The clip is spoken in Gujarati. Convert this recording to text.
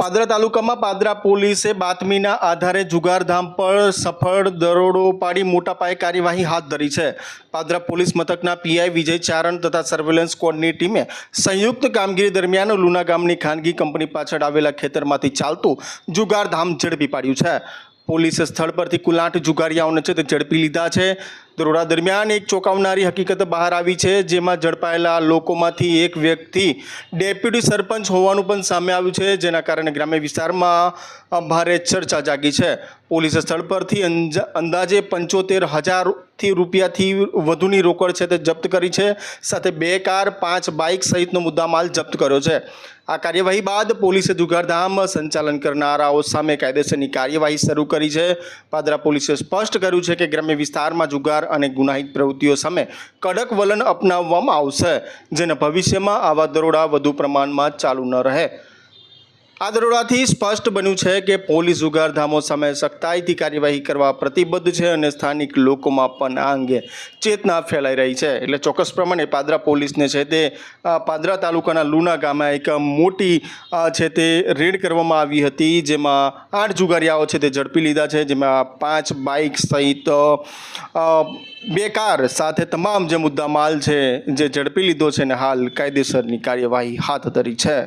પાદરા તાલુકામાં પાદરા પોલીસે બાતમીના આધારે જુગારધામ પર સફળ દરોડો પાડી મોટા પાયે કાર્યવાહી હાથ ધરી છે. પાદરા પોલીસ મથકના પીઆઈ વિજય ચારણ તથા સર્વેલન્સ સ્ક્વોડની ટીમે સંયુક્ત કામગીરી દરમિયાન લુના ગામની ખાનગી કંપની પાછળ આવેલા ખેતરમાંથી ચાલતું જુગારધામ ઝડપી પાડ્યું છે. પોલીસે સ્થળ પરથી કુલ આઠ જુગારિયાઓને છે તે ઝડપી લીધા છે. દરોડા દરમિયાન એક ચોંકાવનારી હકીકત બહાર આવી છે, જેમાં ઝડપાયેલા લોકોમાંથી એક વ્યક્તિ ડેપ્યુટી સરપંચ હોવાનું પણ સામે આવ્યું છે, જેના કારણે ગ્રામ્ય વિસ્તારમાં ભારે ચર્ચા જાગી છે. પોલીસે સ્થળ પરથી અંદાજે પંચોતેર હજારથી રૂપિયાથી વધુની રોકડ છે તે જપ્ત કરી છે, સાથે બે કાર, પાંચ બાઇક સહિતનો મુદ્દામાલ જપ્ત કર્યો છે. આ કાર્યવાહી બાદ પોલીસે જુગારધામ સંચાલન કરનારાઓ સામે કાયદેસરની કાર્યવાહી શરૂ કરી છે. પાદરા પોલીસે સ્પષ્ટ કર્યું છે કે ગ્રામ્ય વિસ્તારમાં જુગાર અને ગુનાહિત પ્રવૃત્તિઓ સામે કડક વલણ અપનાવવામાં આવશે, જેને ભવિષ્યમાં આવા દરોડા વધુ પ્રમાણમાં ચાલુ ન રહે. આ દરોડાથી સ્પષ્ટ બન્યું છે કે પોલીસ ઉગારધામો સામે સખ્તાઈથી કાર્યવાહી કરવા પ્રતિબદ્ધ છે અને સ્થાનિક લોકોમાં પણ આ અંગે ચેતના ફેલાઈ રહી છે. એટલે ચોક્કસ પ્રમાણે પાદરા પોલીસને છે તે પાદરા તાલુકાના લુના ગામે એક મોટી છે તે રેડ કરવામાં આવી હતી, જેમાં આઠ જુગારીયાઓ છે તે ઝડપી લીધા છે, જેમાં પાંચ બાઇક સહિત બે કાર સાથે તમામ જે મુદ્દામાલ છે, જે ઝડપી લીધો છે અને હાલ કાયદેસરની કાર્યવાહી હાથ ધરી છે.